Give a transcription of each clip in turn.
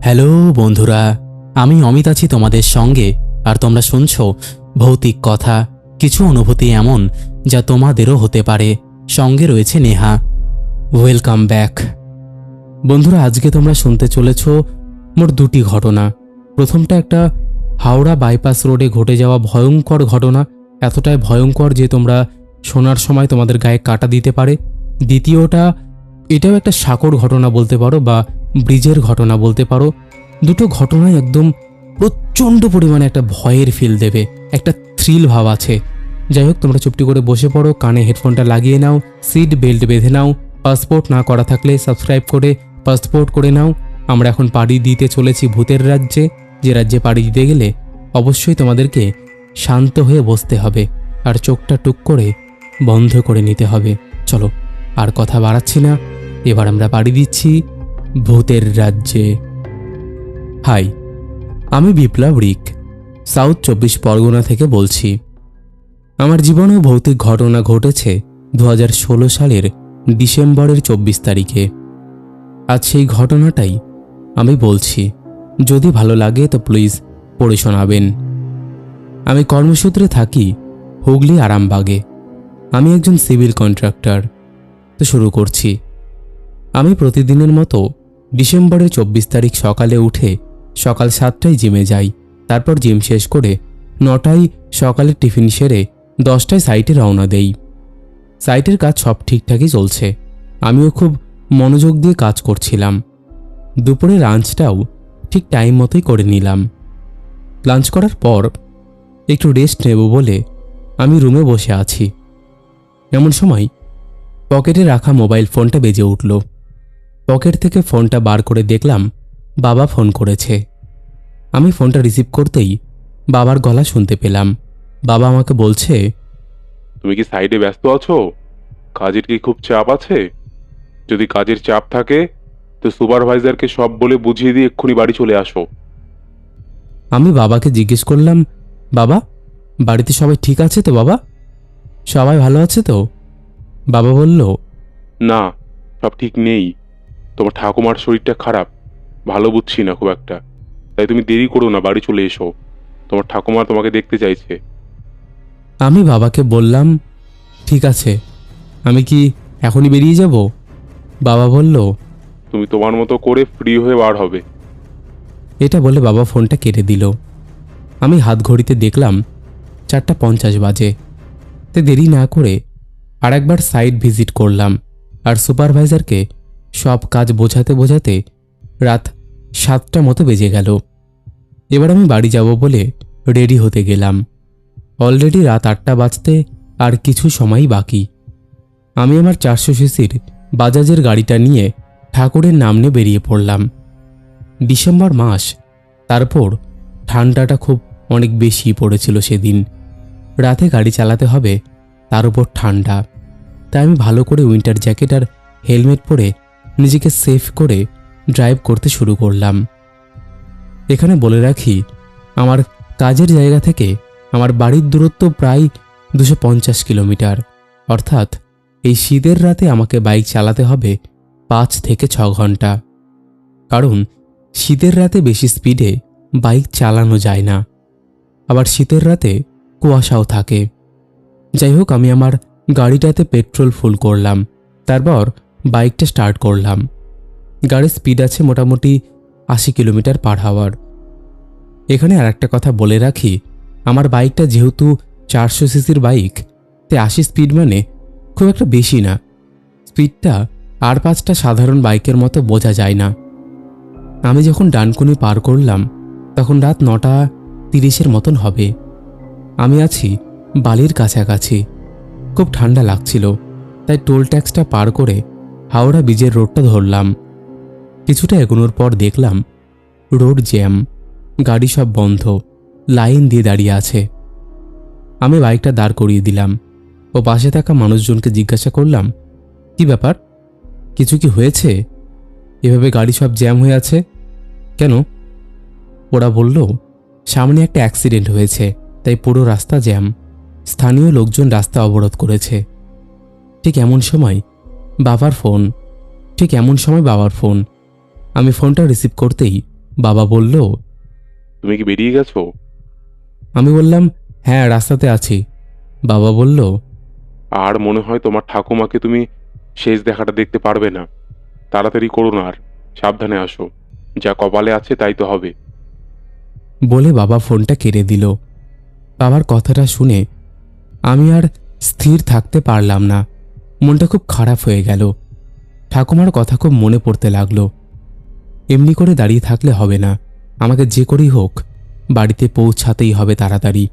Hello বন্ধুরা, আমি অমিত আছি তোমাদের সঙ্গে, আর তোমরা শুনছো ভৌতিক কথা, কিছু অনুভূতি এমন যা তোমাদেরও হতে পারে। সঙ্গে রয়েছে নেহা। ওয়েলকাম ব্যাক বন্ধুরা, আজকে তোমরা শুনতে চলেছ মোট দুটি ঘটনা। প্রথমটা একটা হাওড়া বাইপাস রোডে ঘটে যাওয়া ভয়ঙ্কর ঘটনা, এতটাই ভয়ঙ্কর যে তোমরা শোনার সময় তোমাদের গায়ে কাটা দিতে পারে। দ্বিতীয়টা এটাও একটা সাঁকর ঘটনা বলতে পারো বা ব্রিজের ঘটনা বলতে পারো। দুটো ঘটনায় একদম প্রচণ্ড পরিমাণে একটা ভয়ের ফিল দেবে, একটা থ্রিল ভাব আছে। যাই হোক, তোমরা চুপটি করে বসে পড়ো, কানে হেডফোনটা লাগিয়ে নাও সিট বেল্ট বেঁধে নাও পাসপোর্ট না করা থাকলে সাবস্ক্রাইব করে পাসপোর্ট করে নাও। আমরা এখন পাড়ি দিতে চলেছি ভূতের রাজ্যে, যে রাজ্যে পাড়ি দিতে গেলে অবশ্যই তোমাদেরকে শান্ত হয়ে বসতে হবে আর চোখটা টুক করে বন্ধ করে নিতে হবে। চলো, আর কথা বাড়াচ্ছি না। এবার আমরা পাড়ি দিচ্ছি ভূতের রাজ্যে। হাই, আমি বিপ্লব রিক, সাউথ চব্বিশ পরগনা থেকে বলছি। আমার জীবনেও ভৌতিক ঘটনা ঘটেছে দু হাজার ষোলো সালের ডিসেম্বরের চব্বিশ তারিখে। আজ সেই ঘটনাটাই আমি বলছি। যদি ভালো লাগে তো প্লিজ পড়ে শোনাবেন। আমি কর্মসূত্রে থাকি হুগলি আরামবাগে। আমি একজন সিভিল কন্ট্রাক্টর। তো শুরু করছি। আমি প্রতিদিনের মতো ডিসেম্বরের চব্বিশ তারিখ সকালে উঠে সকাল সাতটায় জিমে যাই। তারপর জিম শেষ করে নটায় সকালে টিফিন সেরে দশটায় সাইটে রওনা দেই। সাইটের কাজ সব ঠিকঠাকই চলছে। আমিও খুব মনোযোগ দিয়ে কাজ করছিলাম। দুপুরে লাঞ্চটাও ঠিক টাইম মতোই করে নিলাম। লাঞ্চ করার পর একটু রেস্ট নেব বলে আমি রুমে বসে আছি। এমন সময় পকেটে রাখা মোবাইল ফোনটা বেজে উঠল। পকেট থেকে ফোনটা বার করে দেখলাম বাবা ফোন করেছে। আমি ফোনটা রিসিভ করতেই বাবার গলা শুনতে পেলাম। বাবা আমাকে বলছে তুমি কি সাইডে ব্যস্ত আছো? কাজের কি খুব চাপ আছে? যদি কাজের চাপ থাকে তো সুপারভাইজারকে সব বলে বুঝিয়ে দিয়ে এক্ষুনি বাড়ি চলে আসো। আমি বাবাকে জিজ্ঞেস করলাম বাবা বাড়িতে সবাই ঠিক আছে তো বাবা? সবাই ভালো আছে তো? বাবা বলল না সব ঠিক নেই। তোমার ঠাকুমার শরীরটা খারাপ। ভালো বুঝছি না খুব একটা। তাই তুমি দেরি করো না বাড়ি চলে এসো। তোমার ঠাকুমা তোমাকে দেখতে চাইছে। আমি বাবাকে বললাম ঠিক আছে আমি কি এখনই বেরিয়ে যাব? বাবা বলল তুমি তোমার মতো করে ফ্রি হয়ে বার হবে। এটা বলে বাবা ফোনটা কেটে দিল। আমি হাত ঘড়িতে দেখলাম চারটা পঞ্চাশ বাজে। তে দেরি না করে আর একবার সাইট ভিজিট করলাম আর সুপারভাইজারকে সব কাজ বোঝাতে বোঝাতে রাত সাতটা মতো বেজে গেল। এবার আমি বাড়ি যাব বলে রেডি হতে গেলাম। অলরেডি রাত আটটা বাজতে আর কিছু সময়ই বাকি। আমি আমার চারশো সিসির বাজাজের গাড়িটা নিয়ে ঠাকুরের নামনে বেরিয়ে পড়লাম। ডিসেম্বর মাস, তারপর ঠান্ডাটা খুব অনেক বেশি পড়েছিল সেদিন। রাতে গাড়ি চালাতে হবে, তার উপর ঠান্ডা। তাই আমি ভালো করে উইন্টার জ্যাকেট আর হেলমেট পরে নিজেকে সেফ করে ড্রাইভ করতে শুরু করলাম। এখানে বলে রাখি, আমার কাজের জায়গা থেকে আমার বাড়ির দূরত্ব প্রায় দুশো পঞ্চাশ কিলোমিটার। অর্থাৎ এই শীতের রাতে আমাকে বাইক চালাতে হবে পাঁচ থেকে ছ ঘণ্টা। কারণ শীতের রাতে বেশি স্পিডে বাইক চালানো যায় না। আবার শীতের রাতে কুয়াশাও থাকে। যাই হোক, আমি আমার গাড়িটাতে পেট্রোল ফুল করলাম। তারপর বাইকটা স্টার্ট করলাম। গাড়ির স্পিড আছে মোটামুটি আশি কিলোমিটার পার হাওয়ার। এখানে আর একটা কথা বলে রাখি, আমার বাইকটা যেহেতু চারশো সিসির বাইক, তে আশি স্পিড মানে খুব একটা বেশি না। স্পিডটা আর পাঁচটা সাধারণ বাইকের মতো বোঝা যায় না। আমি যখন ডানকুনি পার করলাম, তখন রাত নটা তিরিশের মতন হবে। আমি আছি বালির কাছাকাছি। খুব ঠান্ডা লাগছিল, তাই টোল ট্যাক্সটা পার করে হাওড়া ব্রিজের রোডটা ধরলাম। কিছুটা এগোনোর পর দেখলাম রোড জ্যাম, গাড়ি সব বন্ধ, লাইন দিয়ে দাঁড়িয়ে আছে। আমি বাইকটা দাঁড় করিয়ে দিলাম ও পাশে থাকা মানুষজনকে জিজ্ঞাসা করলাম, কি ব্যাপার? কিছু কি হয়েছে? এভাবে গাড়ি সব জ্যাম হয়ে আছে? কেন? ওরা বলল, সামনে একটা অ্যাক্সিডেন্ট হয়েছে, তাই পুরো রাস্তা জ্যাম। স্থানীয় লোকজন রাস্তা অবরোধ করেছে। ঠিক এমন সময় বাবার ফোন। ঠিক এমন সময় বাবার ফোন। আমি ফোনটা রিসিভ করতেই বাবা বলল তুমি কি বেরিয়ে গেছো? আমি বললাম হ্যাঁ রাস্তাতে আছি। বাবা বলল আর মনে হয় তোমার ঠাকুমাকে তুমি শেষ দেখাটা দেখতে পারবে না। তাড়াতাড়ি করো না আর সাবধানে আসো। যা কপালে আছে তাই তো হবে। বলে বাবা ফোনটা কেড়ে দিল। বাবার কথাটা শুনে আমি আর স্থির থাকতে পারলাম না। মনটা খুব খারাপ হয়ে গেল। ঠাকুমার কথা খুব মনে পড়তে লাগল। এমনি করে দাঁড়িয়ে থাকলে হবে না। আমাকে যে করেই হোক, বাড়িতে পৌঁছাতেই হবে তাড়াতাড়ি।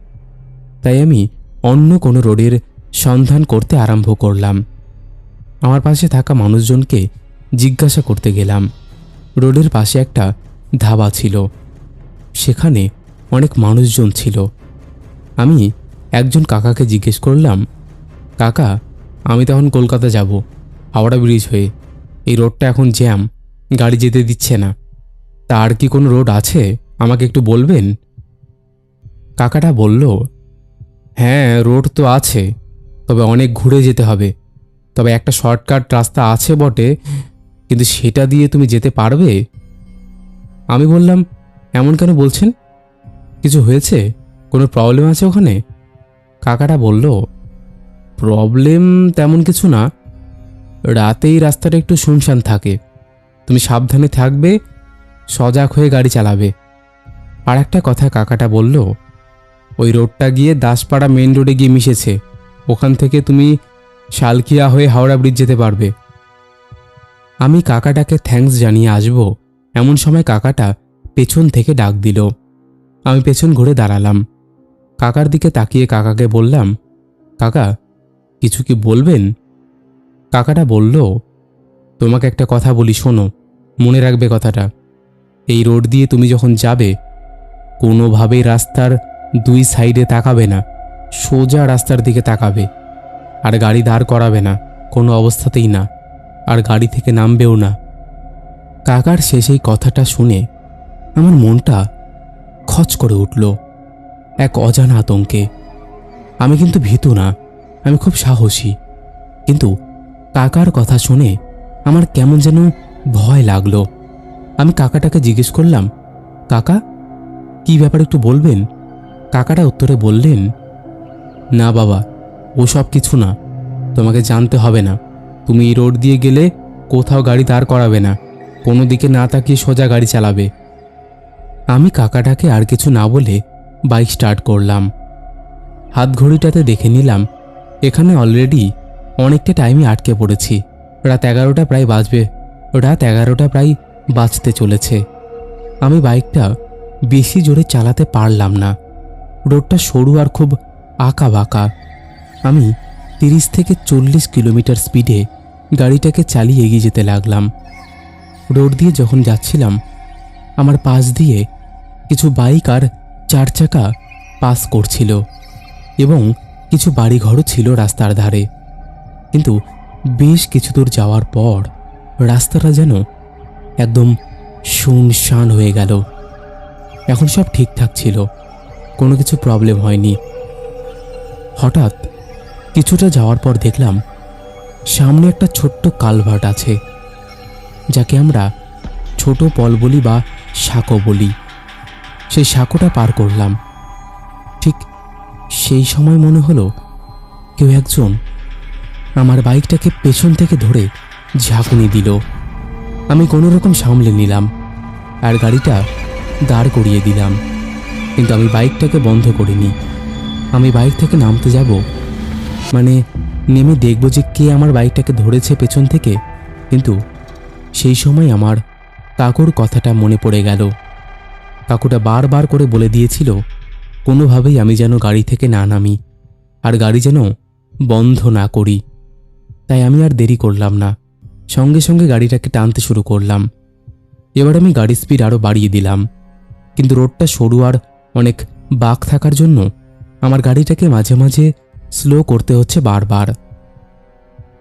তাই আমি অন্য কোনো রোডের সন্ধান করতে আরম্ভ করলাম। আমার পাশে থাকা মানুষজনকে জিজ্ঞাসা করতে গেলাম। রোডের পাশে একটা ধাবা ছিল। সেখানে অনেক মানুষজন ছিল। আমি একজন কাকাকে জিজ্ঞেস করলাম, কাকা আমি তখন কলকাতা যাব, হাওড়া ব্রিজ হয়ে। এই রোডটা এখন জ্যাম গাড়ি যেতে দিচ্ছে না। তা আর কি কোনো রোড আছে? আমাকে একটু বলবেন? কাকাটা বলল হ্যাঁ রোড তো আছে, তবে অনেক ঘুরে যেতে হবে। তবে একটা শর্টকাট রাস্তা আছে বটে, কিন্তু সেটা দিয়ে তুমি যেতে পারবে? আমি বললাম, এমন কেন বলছেন? কিছু হয়েছে? কোনো প্রবলেম আছে ওখানে? কাকাটা বলল প্রবলেম তেমন কিছু না। রাতেই রাস্তাটা একটু শুনশান থাকে। তুমি সাবধানে থাকবে, সজাগ হয়ে গাড়ি চালাবে। আর একটা কথা কাকাটা বলল, ওই রোডটা গিয়ে দাসপাড়া মেন রোডে গিয়ে মিশেছে। ওখান থেকে তুমি শালকিয়া হয়ে হাওড়া ব্রিজ যেতে পারবে। আমি কাকাটাকে থ্যাঙ্কস জানিয়ে আসব। এমন সময় কাকাটা পেছন থেকে ডাক দিল। আমি পেছন ঘুরে দাঁড়ালাম। কাকার দিকে তাকিয়ে কাকাকে বললাম, কাকা কিছু কি বলবেন? কাকাটা বলল, তোমাকে একটা কথা বলি, শোনো, মনে রাখবে কথাটা। এই রোড দিয়ে তুমি যখন যাবে, কোনোভাবেই রাস্তার দুই সাইডে তাকাবে না, সোজা রাস্তার দিকে তাকাবে। আর গাড়ি দাঁড় করাবে না, কোনো অবস্থাতেই না, আর গাড়ি থেকে নামবেও না। কাকার শেষ এই কথাটা শুনে আমার মনটা খচ করে উঠল, এক অজানা আতঙ্কে। আমি কিন্তু ভীতু না আমি খুব সাহসী। কিন্তু কাকার কথা শুনে আমার কেমন যেন ভয় লাগল। আমি কাকাটাকে জিজ্ঞেস করলাম, কাকা, কি ব্যাপার একটু বলবেন? কাকাটা উত্তরে বললেন, না বাবা, ও সব কিছু না। তোমাকে জানতে হবে না। তুমি রোড দিয়ে গেলে কোথাও গাড়ি দাঁড় করাবে না। কোনো দিকে না তাকিয়ে সোজা গাড়ি চালাবে। আমি কাকাটাকে আর কিছু না বলে বাইক স্টার্ট করলাম। হাত ঘড়িটাতে দেখে নিলাম এখানে অলরেডি অনেকটা টাইমে আটকে পড়েছি। রাত এগারোটা প্রায় বাজবে। রাত এগারোটা প্রায় বাজতে চলেছে। আমি বাইকটা বেশি জোরে চালাতে পারলাম না। রোডটা সরু আর খুব আঁকা বাঁকা আমি তিরিশ থেকে চল্লিশ কিলোমিটার স্পিডে গাড়িটাকে চালিয়ে এগিয়ে যেতে লাগলাম। রোড দিয়ে যখন যাচ্ছিলাম, আমার পাশ দিয়ে কিছু বাইক আর চার চাকা পাস করছিল এবং কিছু বাড়িঘরও ছিল রাস্তার ধারে। কিন্তু বেশ কিছু দূর যাওয়ার পর রাস্তাটা যেন একদম শুনশান হয়ে গেল। এখন সব ঠিকঠাক ছিল, কোনো কিছু প্রবলেম হয়নি। হঠাৎ কিছুটা যাওয়ার পর দেখলাম সামনে একটা ছোট্ট কালভার্ট আছে, যাকে আমরা ছোট পল বলি বা সাঁকো বলি। সেই সাঁকোটা পার করলাম। সেই সময় মনে হলো কেউ একজন আমার বাইকটাকে পেছন থেকে ধরে ঝাঁকুনি দিল। আমি কোনো রকম সামলে নিলাম আর গাড়িটা দাঁড় করিয়ে দিলাম। কিন্তু আমি বাইকটাকে বন্ধ করিনি। আমি বাইক থেকে নামতে যাব? মানে নেমে দেখব যে কে আমার বাইকটাকে ধরেছে পেছন থেকে? কিন্তু সেই সময় আমার কাকুর কথাটা মনে পড়ে গেল। কাকুটা বারবার করে বলে দিয়েছিল কোনোভাবেই আমি যেন গাড়ি থেকে না নামি, আর গাড়ি যেন বন্ধ না করি। তাই আমি আর দেরি করলাম না। সঙ্গে সঙ্গে গাড়িটাকে টানতে শুরু করলাম। এবার আমি গাড়ির স্পিড আরও বাড়িয়ে দিলাম। কিন্তু রোডটা সরু আর অনেক বাঁক থাকার জন্য আমার গাড়িটাকে মাঝে মাঝে স্লো করতে হচ্ছে বারবার।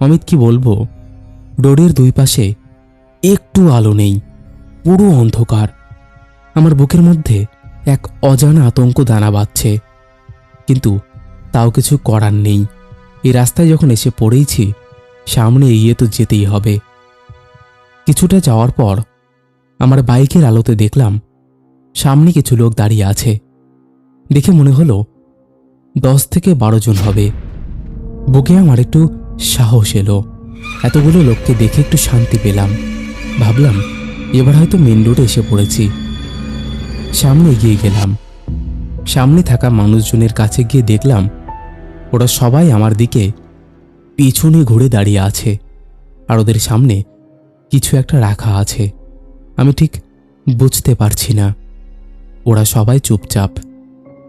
অমিত কি বলব? রোডের দুই পাশে একটু আলো নেই, পুরো অন্ধকার। আমার বুকের মধ্যে এক অজানা আতঙ্ক দানা বাঁধছে। কিন্তু তাও কিছু করার নেই। এই রাস্তায় যখন এসে পড়েইছি, সামনে এগিয়ে তো যেতেই হবে। কিছুটা যাওয়ার পর আমার বাইকের আলোতে দেখলাম, সামনে কিছু লোক দাঁড়িয়ে আছে। দেখে মনে হলো, দশ থেকে বারো জন হবে। বুকে আমার একটু সাহস এলো। এতগুলো লোককে দেখে একটু শান্তি পেলাম। ভাবলাম, এবার হয়তো মেন রোডে এসে পড়েছি। সামনে এগিয়ে গেলাম। সামনে থাকা মানুষজনের কাছে গিয়ে দেখলাম, ওরা সবাই আমার দিকে পিছনে ঘুরে দাঁড়িয়ে আছে আর ওদের সামনে কিছু একটা রাখা আছে। আমি ঠিক বুঝতে পারছি না। ওরা সবাই চুপচাপ।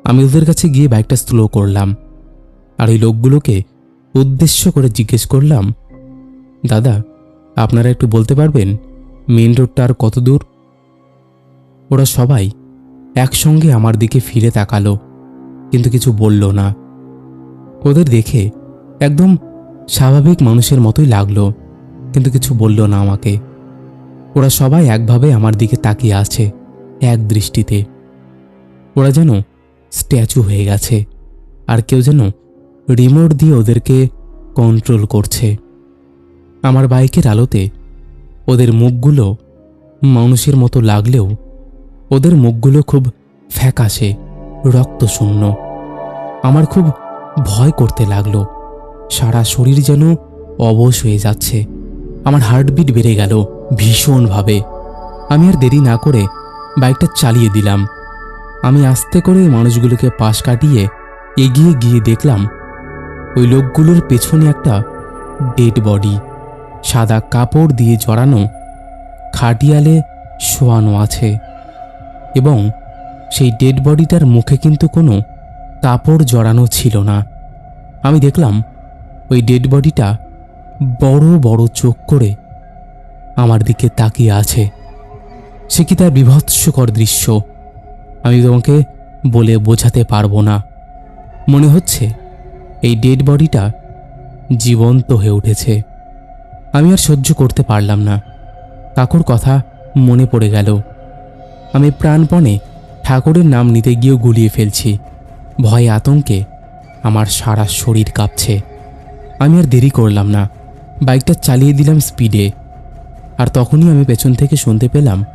আমি ওদের কাছে গিয়ে বাইকটা স্লো করলাম আর ওই লোকগুলোকে উদ্দেশ্য করে জিজ্ঞেস করলাম, দাদা, আপনারা একটু বলতে পারবেন মেন রোডটা আর কত দূর? ওরা সবাই একসঙ্গে আমার দিকে ফিরে তাকালো, কিন্তু কিছু বলল না। ওদের দেখে একদম স্বাভাবিক মানুষের মতোই লাগল, কিন্তু কিছু বলল না আমাকে। ওরা সবাই একভাবে আমার দিকে তাকিয়ে আছে, এক দৃষ্টিতে। ওরা যেন স্ট্যাচু হয়ে গেছে, আর কেউ যেন রিমোট দিয়ে ওদেরকে কন্ট্রোল করছে। আমার বাইকের আলোতে ওদের মুখগুলো মানুষের মতো লাগলেও ওদের মুখগুলো খুব ফ্যাকাশে, রক্তশূন্য। আমার খুব ভয় করতে লাগল। সারা শরীর যেন অবশ হয়ে যাচ্ছে। আমার হার্টবিট বেড়ে গেল ভীষণভাবে। আমি আর দেরি না করে বাইকটা চালিয়ে দিলাম। আমি আস্তে করে মানুষগুলোকে পাশ কাটিয়ে এগিয়ে গিয়ে দেখলাম, ওই লোকগুলোর পেছনে একটা ডেড বডি, সাদা কাপড় দিয়ে জড়ানো, খাটিয়ালে শোয়ানো আছে। এবং সেই ডেড বডিটার মুখে কিন্তু কোনো কাপড় জড়ানো ছিল না। আমি দেখলাম ওই ডেড বডিটা বড় বড় চোখ করে আমার দিকে তাকিয়ে আছে। সে কি তার বিভৎসকর দৃশ্য? আমি তোমাকে বলে বোঝাতে পারব না। মনে হচ্ছে এই ডেড বডিটা জীবন্ত হয়ে উঠেছে। আমি আর সহ্য করতে পারলাম না। কাকুর কথা মনে পড়ে গেল। আমি প্রাণপণে ঠাকুরের নাম নিতে গিয়েও গুলিয়ে ফেলছি। ভয়ে আতঙ্কে আমার সারা শরীর কাঁপছে। আমি আর দেরি করলাম না। বাইকটা চালিয়ে দিলাম স্পিডে। আর তখনই আমি পেছন থেকে শুনতে পেলাম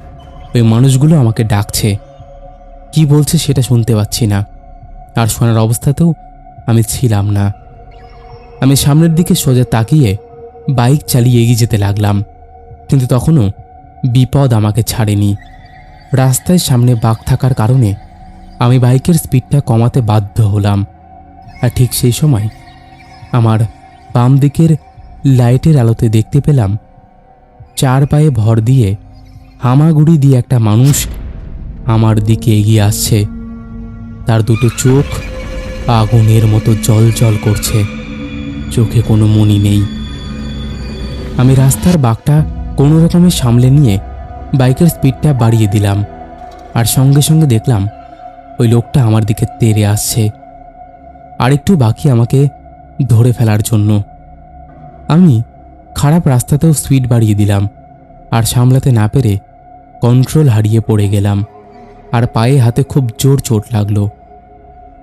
ওই মানুষগুলো আমাকে ডাকছে। কি বলছে সেটা শুনতে পাচ্ছি না। আর শোনার অবস্থাতেও আমি ছিলাম না। আমি সামনের দিকে সোজা তাকিয়ে বাইক চালিয়ে এগিয়ে যেতে লাগলাম। কিন্তু তখনও বিপদ আমাকে ছাড়েনি। রাস্তায় সামনে বাঘ থাকার কারণে আমি বাইকের স্পিডটা কমাতে বাধ্য হলাম। আর ঠিক সেই সময় আমার বাম দিকের লাইটের আলোতে দেখতে পেলাম, চার পায়ে ভর দিয়ে হামাগুড়ি দিয়ে একটা মানুষ আমার দিকে এগিয়ে আসছে। তার দুটো চোখ আগুনের মতো জল জল করছে, চোখে কোনো মনি নেই। আমি রাস্তার বাঘটা কোনো রকমে সামলে নিয়ে বাইকের স্পিডটা বাড়িয়ে দিলাম। আর সঙ্গে সঙ্গে দেখলাম, ওই লোকটা আমার দিকে তেড়ে আসছে। আরেকটু বাকি আমাকে ধরে ফেলার জন্য। আমি খারাপ রাস্তাতেও স্পিড বাড়িয়ে দিলাম আর সামলাতে না পেরে কন্ট্রোল হারিয়ে পড়ে গেলাম। আর পায়ে হাতে খুব জোর চোট লাগল।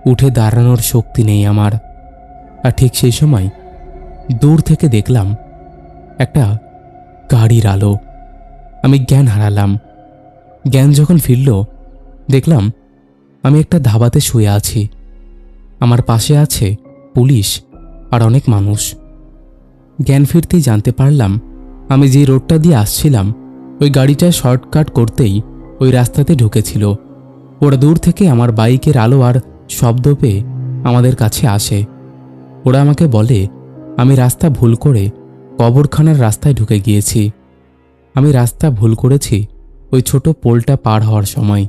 উঠে দাঁড়ানোর শক্তি নেই আমার। আর ঠিক সেই সময় দূর থেকে দেখলাম, একটা গাড়ির আলো। আমি জ্ঞান হারালাম। জ্ঞান যখন ফিরল, দেখলাম আমি একটা ধাবাতে শুয়ে আছি। আমার পাশে আছে পুলিশ আর অনেক মানুষ। জ্ঞান ফিরতেই জানতে পারলাম আমি যে রোডটা দিয়ে আসছিলাম, ওই গাড়িটা শর্টকাট করতেই ওই রাস্তাতে ঢুকেছিল। ওরা দূর থেকে আমার বাইকের আলো আর শব্দ পেয়ে আমাদের কাছে আসে। ওরা আমাকে বলে, আমি রাস্তা ভুল করে কবরখানার রাস্তায় ঢুকে গিয়েছি। আমি রাস্তা ভুল করেছি। ওই ছোট পোলটা পার হওয়ার সময়।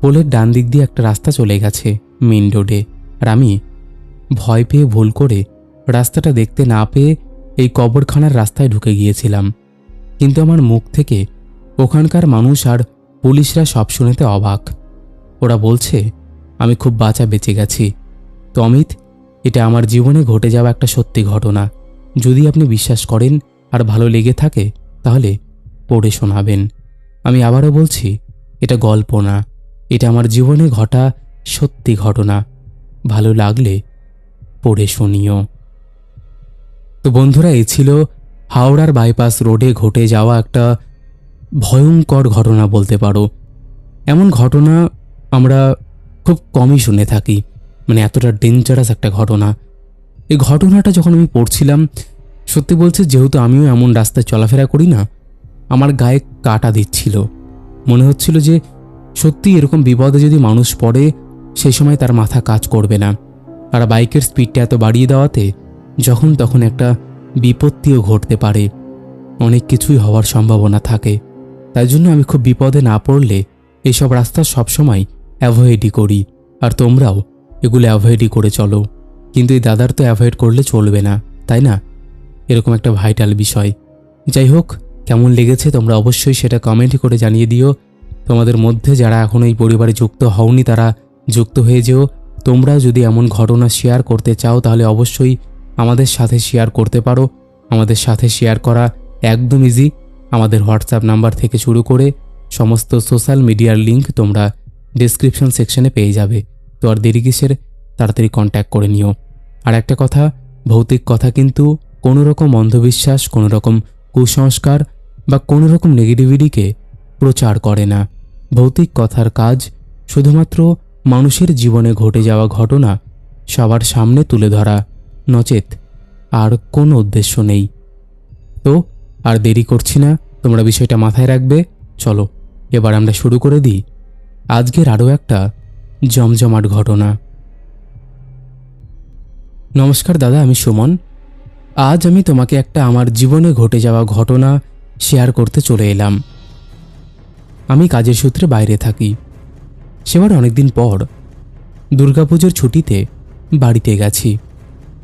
পোলের ডান দিক দিয়ে একটা রাস্তা চলে গেছে মেন রোডে। আর আমি ভয় পেয়ে ভুল করে রাস্তাটা দেখতে না পেয়ে এই কবরখানার রাস্তায় ঢুকে গিয়েছিলাম। কিন্তু আমার মুখ থেকে ওখানকার মানুষ আর পুলিশরা সব শুনেতে অবাক। ওরা বলছে, আমি খুব বাঁচা বেঁচে গেছি। তো অমিত, এটা আমার জীবনে ঘটে যাওয়া একটা সত্যি ঘটনা। যদি আপনি বিশ্বাস করেন আর ভালো লেগে থাকে, তাহলে পড়ে শোনাবেন। আমি আবারও বলছি, এটা গল্প না। এটা আমার জীবনে ঘটা সত্যি ঘটনা। ভালো লাগলে পড়ে শুনিও। তো বন্ধুরা, এ ছিল হাওড়ার বাইপাস রোডে ঘটে যাওয়া একটা ভয়ঙ্কর ঘটনা বলতে পারো। এমন ঘটনা আমরা খুব কমই শুনে থাকি। মানে এতটা ডেঞ্জারাস একটা ঘটনা। এই ঘটনাটা যখন আমি পড়ছিলাম, সত্যি বলছে যেহেতু আমিও এমন রাস্তায় চলাফেরা করি না আমার গায়ে কাটা দিচ্ছিল। মনে হচ্ছিল যে সত্যি এরকম বিপদে যদি মানুষ পড়ে, সেই সময় তার মাথা কাজ করবে না। আর বাইকের স্পিডটা এত বাড়িয়ে দেওয়াতে যখন তখন একটা বিপত্তিও ঘটতে পারে। অনেক কিছুই হওয়ার সম্ভাবনা থাকে। তাই জন্য আমি খুব বিপদে না পড়লে এসব রাস্তা সবসময় অ্যাভয়েডই করি। আর তোমরাও এগুলো অ্যাভয়েডই করে চলো। কিন্তু এই দাদার তো অ্যাভয়েড করলে চলবে না, তাই না? এরকম একটা ভাইটাল বিষয়। যাই হোক কেমন লেগেছে তোমরা অবশ্যই সেটা কমেন্ট করে জানিয়ে দিও। তোমাদের মধ্যে যারা এখনও এই পরিবারে যুক্ত হওনি, তারা যুক্ত হয়ে যেও। তোমরাও যদি এমন ঘটনা শেয়ার করতে চাও, তাহলে অবশ্যই আমাদের সাথে শেয়ার করতে পারো। আমাদের সাথে শেয়ার করা একদম ইজি আমাদের হোয়াটসঅ্যাপ নাম্বার থেকে শুরু করে সমস্ত সোশ্যাল মিডিয়ার লিংক তোমরা ডেসক্রিপশন সেকশনে পেয়ে যাবে। তো আর দেরি কিসের? তাড়াতাড়ি কন্ট্যাক্ট করে নিও। আর একটা কথা, ভৌতিক কথা কিন্তু কোনো রকম অন্ধবিশ্বাস কোনো রকম কুসংস্কার বা কোনো রকম নেগেটিভিটিকে প্রচার করে না। ভৌতিক কথার কাজ শুধুমাত্র মানুষের জীবনে ঘটে যাওয়া ঘটনা সবার সামনে তুলে ধরা, নচেত আর কোনো উদ্দেশ্য নেই। তো, আর দেরি করছি না, তোমরা বিষয়টা মাথায় রাখবে, চলো, এবার আমরা শুরু করে দিই। আজকের আরও একটা জমজমাট ঘটনা। নমস্কার দাদা, আমি সুমন। আজ আমি তোমাকে একটা আমার জীবনে ঘটে যাওয়া ঘটনা শেয়ার করতে চলে এলাম। আমি কাজের সূত্রে বাইরে থাকি। সেবার অনেকদিন পর দুর্গাপুজোর ছুটিতে বাড়িতে গেছি।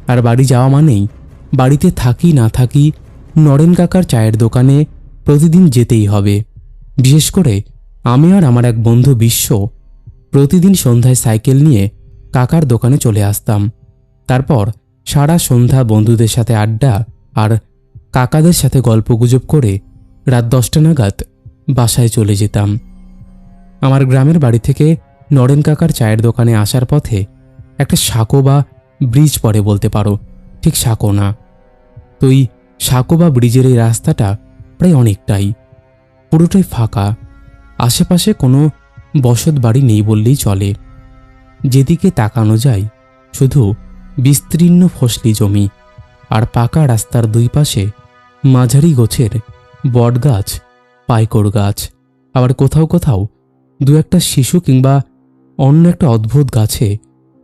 আর বাড়ি যাওয়া মানেই বাড়িতে থাকি না থাকি নরেন কাকার চায়ের দোকানে প্রতিদিন যেতেই হবে। বিশেষ করে আমি আর আমার এক বন্ধু বিশ্ব প্রতিদিন সন্ধ্যায় সাইকেল নিয়ে কাকার দোকানে চলে আসতাম। তারপর সারা সন্ধ্যা বন্ধুদের সাথে আড্ডা আর কাকাদের সাথে গল্পগুজব করে রাত দশটা নাগাদ বাসায় চলে যেতাম। আমার গ্রামের বাড়ি থেকে নরেন কাকার চায়ের দোকানে আসার পথে একটা সাঁকো বা ব্রিজ পড়ে বলতে পারো, ঠিক সাঁকো না। তো এই সাঁকো বা ব্রিজের এই রাস্তাটা প্রায় অনেকটাই, পুরোটাই ফাঁকা, আশেপাশে কোনো বসত বাড়ি নেই বললেই চলে। যেদিকে তাকানো যায়, শুধু বিস্তীর্ণ ফসলি জমি আর পাকা রাস্তার দুই পাশে মাঝারি গোছের বটগাছ, পাইকড় গাছ, আবার কোথাও কোথাও দু একটা শিশু কিংবা অন্য একটা অদ্ভুত গাছে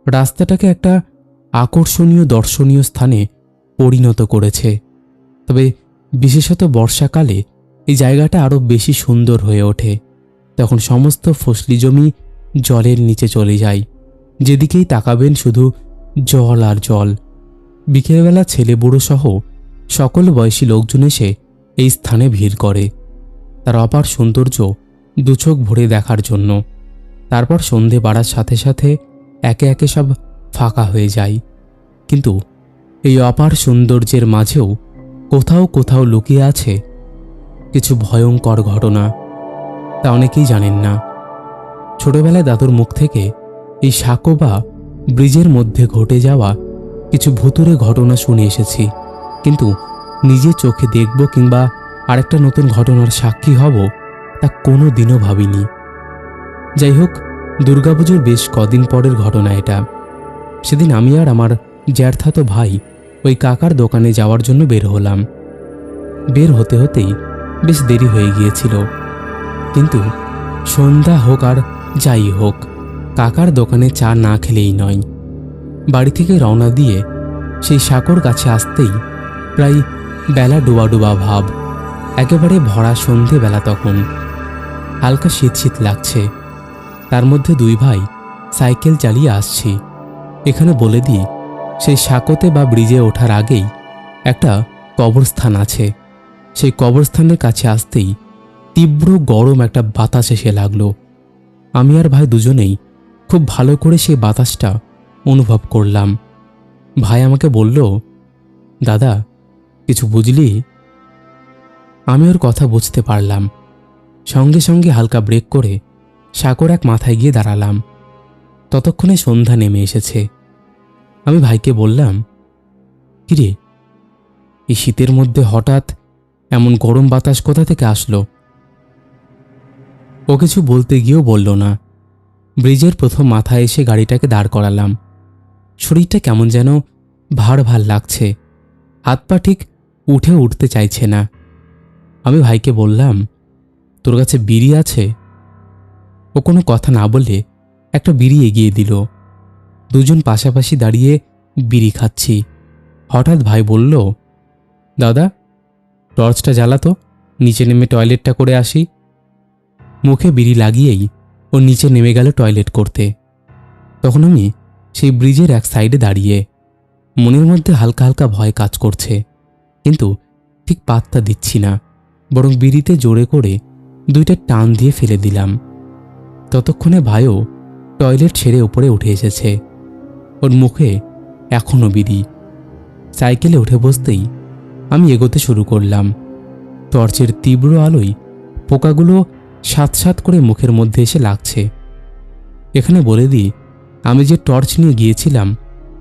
রাস্তাটাকে একটা আকর্ষণীয় দর্শনীয় স্থানে পরিণত করেছে। তবে বিশেষত বর্ষাকালে এই জায়গাটা আরও বেশি সুন্দর হয়ে ওঠে। তখন সমস্ত ফসলি জমি জলের নিচে চলে যায়। যেদিকেই তাকাবেন শুধু জল আর জল। বিকেলবেলা ছেলে বুড়ো সহ সকল বয়সী লোকজন এসে এই স্থানে ভিড় করে। তার অপার সৌন্দর্য দুচোখ ভরে দেখার জন্য। তারপর সন্ধে বাড়ার সাথে সাথে একে একে সব ফাঁকা হয়ে যায়। কিন্তু এই অপার সৌন্দর্যের মাঝেও কোথাও কোথাও লুকিয়ে আছে কিছু ভয়ঙ্কর ঘটনা। তা অনেকেই জানেন না। ছোটবেলায় দাদুর মুখ থেকে এই সাঁকো বা ব্রিজের মধ্যে ঘটে যাওয়া কিছু ভুতুরে ঘটনা শুনে এসেছি। কিন্তু নিজে চোখে দেখব কিংবা আরেকটা নতুন ঘটনার সাক্ষী হব, তা কোনো দিনও ভাবিনি। যাই হোক, দুর্গাপুজোর বেশ কদিন পরের ঘটনা এটা। সেদিন আমি আর আমার জ্যাঠাতো ভাই ওই কাকার দোকানে যাওয়ার জন্য বের হলাম। বের হতে হতেই বেশ দেরি হয়ে গিয়েছিল। কিন্তু সন্ধ্যা হোক আর যাই হোক, কাকার দোকানে চা না খেলেই নয়। বাড়ি থেকে রওনা দিয়ে সেই সাঁকর কাছে আসতেই প্রায় বেলা ডোবা ডোবা ভাব, একেবারে ভরা সন্ধেবেলা তখন। হালকা শীত শীত লাগছে। তার মধ্যে দুই ভাই সাইকেল চালিয়ে আসছি। এখানে বলে দিই, সেই সাঁকোতে বা ব্রিজে ওঠার আগেই একটা কবরস্থান আছে। সেই কবরস্থানের কাছে আসতেই তীব্র গরম একটা বাতাস এসে লাগল। আমি আর ভাই দুজনেই খুব ভালো করে সেই বাতাসটা অনুভব করলাম। ভাই আমাকে বলল, দাদা কিছু বুঝলি? আমি ওর কথা বুঝতে পারলাম। সঙ্গে সঙ্গে হালকা ব্রেক করে সাঁকর এক মাথায় গিয়ে দাঁড়ালাম। ততক্ষণে সন্ধ্যা নেমে এসেছে। আমি ভাইকে বললাম, কিরে, এই শীতের মধ্যে হঠাৎ এমন গরম বাতাস কোথা থেকে আসলো? ও কিছু বলতে গিয়েও বলল না। ব্রিজের প্রথম মাথায় এসে গাড়িটাকে দাঁড় করালাম। শরীরটা কেমন যেন ভার ভার লাগছে। হাত পা ঠিক উঠে উঠতে চাইছে না। আমি ভাইকে বললাম, তোর কাছে বিড়ি আছে? ও কোনো কথা না বলে একটা বিড়ি এগিয়ে দিল। দুজন পাশাপাশি দাঁড়িয়ে বিড়ি খাচ্ছি। হঠাৎ ভাই বলল, দাদা, টর্চটা জ্বালাতো নিচে নেমে টয়লেটটা করে আসি। মুখে বিড়ি লাগিয়েই ও নিচে নেমে গেল টয়লেট করতে। তখন আমি সেই ব্রিজের এক সাইডে দাঁড়িয়ে মনের মধ্যে হালকা হালকা ভয় কাজ করছে। কিন্তু ঠিক পাত্তা দিচ্ছি না, বরং বিড়িতে জোরে করে দুইটা টান দিয়ে ফেলে দিলাম। ততক্ষণে ভাইও টয়লেট ছেড়ে ওপরে উঠে এসেছে। ওর মুখে এখনও বিড়ি। সাইকেলে উঠে বসতেই আমি এগোতে শুরু করলাম। টর্চের তীব্র আলোয় পোকাগুলো সাত সাত করে মুখের মধ্যে এসে লাগছে। এখানে বলে দিই, আমি যে টর্চ নিয়ে গিয়েছিলাম,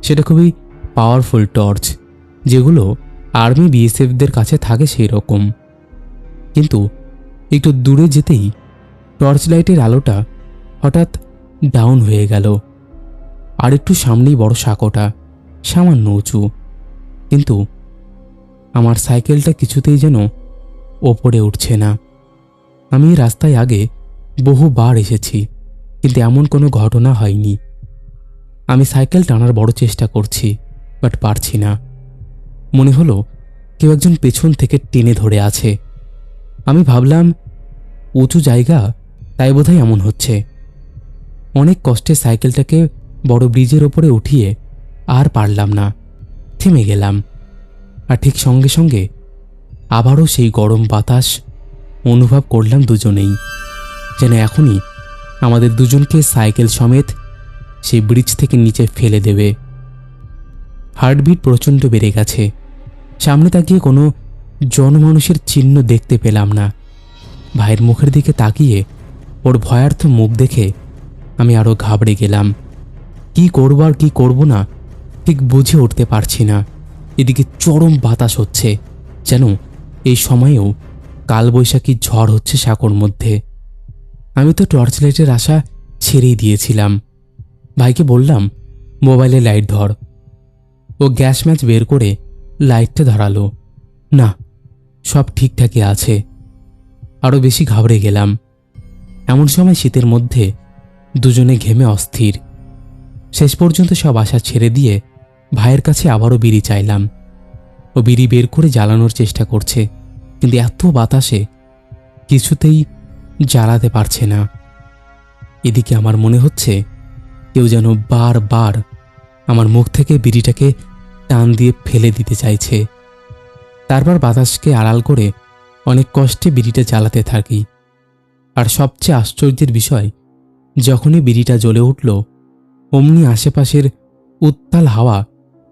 সেটা খুবই পাওয়ারফুল টর্চ, যেগুলো আর্মি বিএসএফদের কাছে থাকে সেই রকম কিন্তু একটু দূরে যেতেই টর্চ লাইটের আলোটা হঠাৎ ডাউন হয়ে গেল। আর একটু সামনেই বড় সাঁকোটা, সামান্য উঁচু। কিন্তু আমার সাইকেলটা কিছুতেই যেন ওপরে উঠছে না। আমি রাস্তায় আগে বহুবার এসেছি, কিন্তু এমন কোনো ঘটনা হয়নি। আমি সাইকেল টানার বড় চেষ্টা করছি, বাট পারছি না। মনে হলো কেউ একজন পেছন থেকে টেনে ধরে আছে। আমি ভাবলাম, উঁচু জায়গা, তাই বোধহয় এমন হচ্ছে। অনেক কষ্টে সাইকেলটাকে বড় ব্রিজের ওপরে উঠিয়ে আর পারলাম না, থেমে গেলাম। আর ঠিক সঙ্গে সঙ্গে আবারও সেই গরম বাতাস অনুভব করলাম দুজনেই, যেন এখনই আমাদের দুজনকে সাইকেল সমেত সেই ব্রিজ থেকে নিচে ফেলে দেবে। হার্টবিট প্রচণ্ড বেড়ে গেছে। সামনে তাকিয়ে কোনো জনমানুষের চিহ্ন দেখতে পেলাম না। ভাইয়ের মুখের দিকে তাকিয়ে ওর ভয়ার্থ মুখ দেখে আমি আরও ঘাবড়ে গেলাম। কি করব আর কি করব না, ঠিক বুঝে উঠতে পারছি না। এদিকে চরম বাতাস হচ্ছে, যেন এই সময়েও কালবৈশাখী ঝড় হচ্ছে সাঁকোর মধ্যে। আমি তো টর্চ লাইটের আশা ছেড়েই দিয়েছিলাম। ভাইকে বললাম, মোবাইলে লাইট ধর। ও গ্যাস ম্যাচ বের করে লাইটটা ধরালো। না, সব ঠিকঠাকই আছে। আরও বেশি ঘাবড়ে গেলাম। এমন সময় শীতের মধ্যে দুজনে ঘেমে অস্থির। শেষ পর্যন্ত সব আশা ছেড়ে দিয়ে ভাইয়ের কাছে আবারও বিড়ি চাইলাম। ও বিড়ি বের করে জ্বালানোর চেষ্টা করছে, কিন্তু এত বাতাসে কিছুতেই জ্বালাতে পারছে না। এদিকে আমার মনে হচ্ছে কেউ যেন বারবার আমার মুখ থেকে বিড়িটাকে টান দিয়ে ফেলে দিতে চাইছে। তারপর বাতাসকে আড়াল করে অনেক কষ্টে বিড়িটা জ্বালাতে থাকি। আর সবচেয়ে আশ্চর্যের বিষয়, যখনই বিড়িটা জ্বলে উঠল, অমনি আশেপাশের উত্তাল হাওয়া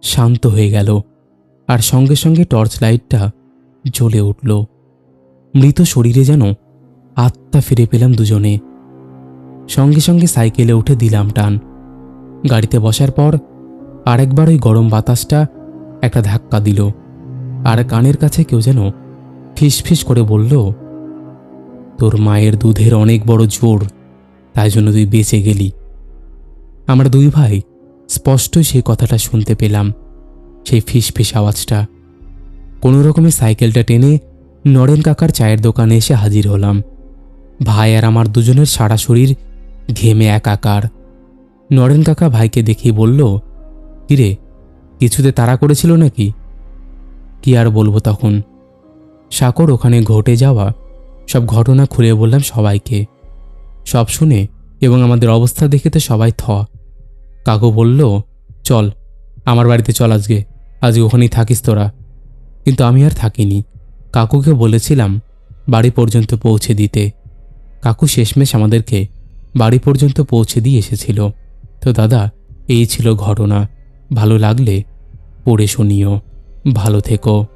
শান্ত হয়ে গেল আর সঙ্গে সঙ্গে টর্চ লাইটটা জ্বলে উঠল। মৃত শরীরে যেন আত্মা ফিরে পেলাম দুজনে। সঙ্গে সঙ্গে সাইকেলে উঠে দিলাম টান। গাড়িতে বসার পর আরেকবার ওই গরম বাতাসটা একটা ধাক্কা দিল, আর কানের কাছে কেউ যেন ফিস করে বলল, তোর মায়ের দুধের অনেক বড় জোর, তাই জন্য তুই বেঁচে গেলি। আমরা দুই ভাই স্পষ্টই সেই কথাটা শুনতে পেলাম, সেই ফিস ফিস আওয়াজটা। কোনো রকমে সাইকেলটা টেনে নরেন কাকার চায়ের দোকানে এসে হাজির হলাম। ভাই আর আমার দুজনের সারা শরীর ঘেমে একাকার। নরেন কাকা ভাইকে দেখেই বলল কিরে, কিছুতে তাড়া করেছিল নাকি? কি আর বলব তখন? সাকর ওখানে ঘটে যাওয়া সব ঘটনা খুলে বললাম সবাইকে। সব শুনে এবং আমাদের অবস্থা দেখে তো সবাই থ। কাকু বলল, চল, আমার বাড়িতে চল আজকে আজ ওখানেই থাকিস তোরা। কিন্তু আমি আর থাকিনি। কাকুকে বলেছিলাম, বাড়ি পর্যন্ত পৌঁছে দিতে। কাকু শেষমেশ আমাদেরকে বাড়ি পর্যন্ত পৌঁছে দিয়ে এসেছিল। তো দাদা, এই ছিল ঘটনা। ভালো লাগলে পড়ে শুনিও, ভালো থেকো।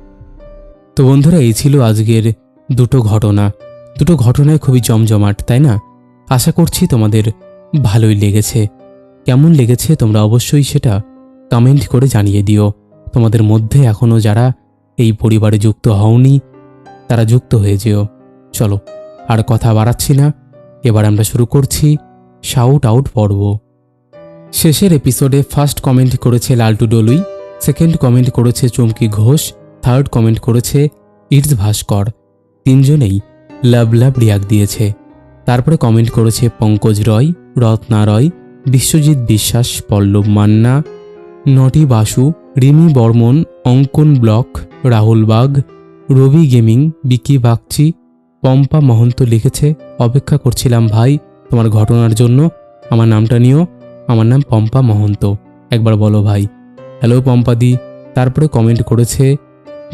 তো বন্ধুরা, এই ছিল আজকের দুটো ঘটনা। দুটো ঘটনায় খুবই জমজমাট, তাই না? আশা করছি তোমাদের ভালোই লেগেছে। কেমন লেগেছে তোমরা অবশ্যই সেটা কমেন্ট করে জানিয়ে দিও। তোমাদের মধ্যে এখনও যারা এই পরিবারে যুক্ত হওনি, তারা যুক্ত হয়ে যেও। চলো, আর কথা বাড়াচ্ছি না। এবার আমরা শুরু করছি শাউট আউট পর্ব। শেষের এপিসোডে ফার্স্ট কমেন্ট করেছে লালটু ডলুই সেকেন্ড কমেন্ট করেছে চুমকি ঘোষ থার্ড কমেন্ট করেছে ইটস ভাস্কর। তিনজনেই লাভ লাভ রিয়াক দিয়েছে। তারপরে কমেন্ট করেছে পঙ্কজ রয়, রত্না রয়, বিশ্বজিৎ বিশ্বাস, পল্লব মান্না, নটি বাসু, রিমি বর্মন, অঙ্কন ব্লক, রাহুল বাগ, রবি গেমিং, বিকি বাগচি, পম্পা মহন্ত লিখেছে, অপেক্ষা করছিলাম ভাই, তোমার ঘটনার জন্য আমার নামটা নিও। আমার নাম পম্পা মহন্ত। একবার বলো ভাই। হ্যালো পম্পাদি। তারপরে কমেন্ট করেছে,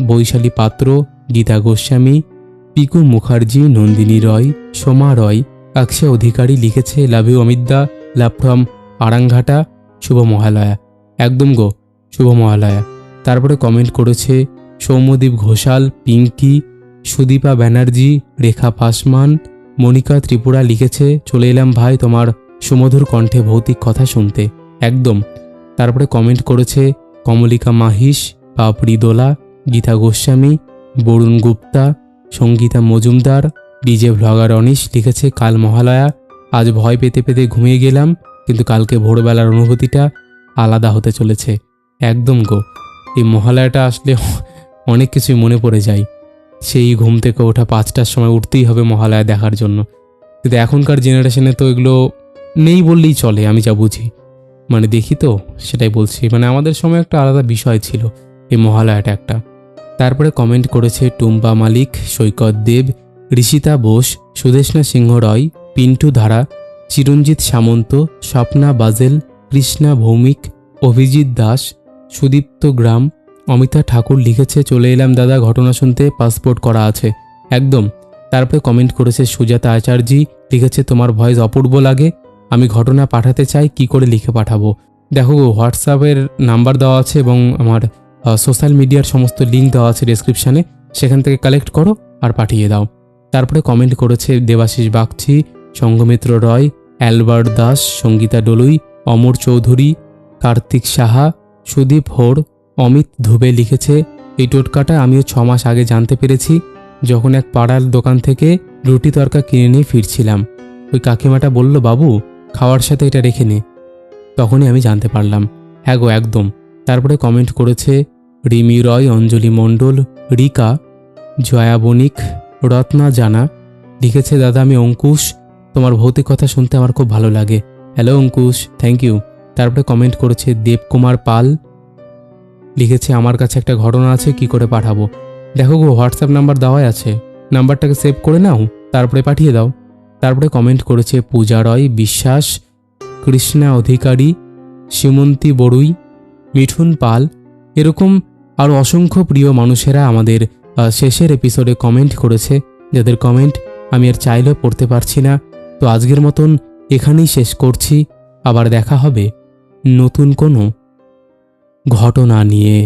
বৈশালী পাত্র, গীতা গোস্বামী, পিকু মুখার্জি, নন্দিনী রয়, সোমা রয় অক্ষয় অধিকারী লিখেছে, লাভ ইউ অমিতদা, লাভ ফ্রম আরাংঘাটা, শুভ মহালয়া। একদম গো, শুভ মহালয়া। তারপরে কমেন্ট করেছে, সৌম্যদীপ ঘোষাল, পিঙ্কি, সুদীপা ব্যানার্জি, রেখা পাসমান, মনিকা ত্রিপুরা লিখেছে, চলে এলাম ভাই তোমার সুমধুর কণ্ঠে ভৌতিক কথা শুনতে একদম। তারপরে কমেন্ট করেছে, কমলিকা মাহিস পাপড়ি দোলা, গীতা গোস্বামী, বরুণ গুপ্তা, সঙ্গীতা মজুমদার, ডিজে ভ্লগার অনিশ লিখেছে, কাল মহালয়া, আজ ভয় পেতে পেতে ঘুমিয়ে গেলাম, কিন্তু কালকে ভোরবেলার অনুভূতিটা আলাদা হতে চলেছে। একদম গো। এই মহালয়াটা আসলে অনেক কিছুই মনে পড়ে যায়। সেই ঘুম থেকে ওঠা পাঁচটার সময় উঠতেই হবে মহালয়া দেখার জন্য। কিন্তু এখনকার জেনারেশনে তো এগুলো নেই বললেই চলে, আমি যা বুঝি। মানে দেখি তো, সেটাই বলছি। মানে আমাদের সময় একটা আলাদা বিষয় ছিল, এই মহালয়াটা একটা। তারপরে কমেন্ট করেছে টুম্পা মালিক, সৈকত দেব, ঋষিতা বোস, সুদেষ্ণা সিংহ রয়, পিন্টু ধারা, চিরঞ্জিত সামন্ত, স্বপ্না বাজেল, কৃষ্ণা ভৌমিক, অভিজিৎ দাস, সুদীপ্ত গ্রাম, অমিতা ঠাকুর লিখেছে, চলে এলাম দাদা, ঘটনা শুনতে পাসপোর্ট করা আছে। একদম। তারপরে কমেন্ট করেছে সুজাতা আচার্যি, লিখেছে, তোমার ভয়েস অপূর্ব লাগে। আমি ঘটনা পাঠাতে চাই, কি করে লিখে পাঠাবো? দেখো, হোয়াটসঅ্যাপের নাম্বার দেওয়া আছে এবং আমার সোশ্যাল মিডিয়ার সমস্ত লিঙ্ক দেওয়া আছে ডেসক্রিপশানে। সেখান থেকে কালেক্ট করো আর পাঠিয়ে দাও। তারপরে কমেন্ট করেছে দেবাশিস বাগচি সঙ্গমিত্র রয়, অ্যালবার্ট দাস, সঙ্গীতা ডলুই, অমর চৌধুরী, কার্তিক সাহা, সুদীপ হোর, অমিত ধুবে লিখেছে, এই টোটকাটা আমিও ছ মাস আগে জানতে পেরেছি। যখন এক পাড়ার দোকান থেকে রুটি তরকা কিনে নিয়ে ফিরছিলাম। ওই কাকিমাটা বলল, বাবু খাওয়ার সাথে এটা রেখে নে। তখনই আমি জানতে পারলাম হ্যাঁ গো, একদম। তারপরে কমেন্ট করেছে, রিমি রয়, অঞ্জলি মণ্ডল, রিকা, জয়া বণিক, রত্না জানা। লিখেছে, দাদা, আমি অঙ্কুশ। তোমার ভৌতিক কথা শুনতে আমার খুব ভালো লাগে। হ্যালো, অঙ্কুশ থ্যাংক ইউ তারপরে কমেন্ট করেছে, দেবকুমার পাল। লিখেছে, আমার কাছে একটা ঘটনা আছে, কি করে পাঠাবো? দেখো গো হোয়াটসঅ্যাপ নাম্বার দেওয়াই আছে। নাম্বারটাকে সেভ করে নাও, তারপরে পাঠিয়ে দাও। তারপরে কমেন্ট করেছে পূজা রয়, বিশ্বাস, কৃষ্ণা অধিকারী, সীমন্তী বড়ুই, মিঠুন পাল। এরকম আরও অসংখ্য প্রিয় মানুষেরা আমাদের শেষের এপিসোডে কমেন্ট করেছে, যাদের কমেন্ট আমি আর চাইলেও পড়তে পারছি না। তো আজকের মতন এখানেই শেষ করছি, আবার দেখা হবে নতুন কোনো ঘটনা নিয়ে।